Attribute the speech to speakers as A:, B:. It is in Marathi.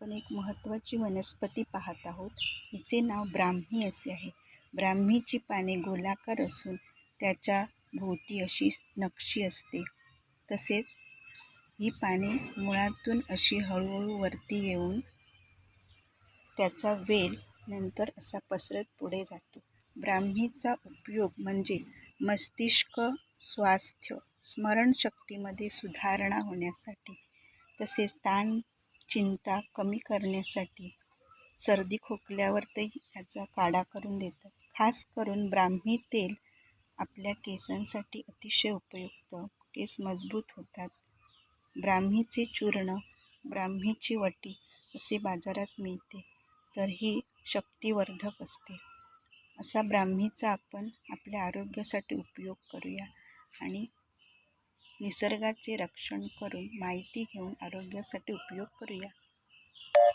A: आपण एक महत्त्वाची वनस्पती पाहत आहोत. हिचे नाव ब्राह्मी असे आहे. ब्राह्मीची पाने गोलाकार असून त्याच्या भोवती अशी नक्षी असते. तसेच ही पाने मुळातून अशी हळूहळू वरती येऊन त्याचा वेल नंतर असा पसरत पुढे जातो. ब्राह्मीचा उपयोग म्हणजे मस्तिष्क स्वास्थ्य स्मरणशक्तीमध्ये सुधारणा होण्यासाठी. तसेच ताण चिंता कमी करण्यासाठी सर्दी खोकल्यावरती याचा काढा करून देतात. खास करून ब्राह्मी तेल आपल्या केसांसाठी अतिशय उपयुक्त. केस मजबूत होतात. ब्राह्मीचे चूर्ण ब्राह्मीची वटी असे बाजारात मिळते तर ही शक्तिवर्धक असते. असा ब्राह्मीचा आपण आपल्या आरोग्यासाठी उपयोग करूया आणि निसर्गाचे रक्षण करून माहिती घेऊन आरोग्यासाठी उपयोग करूया.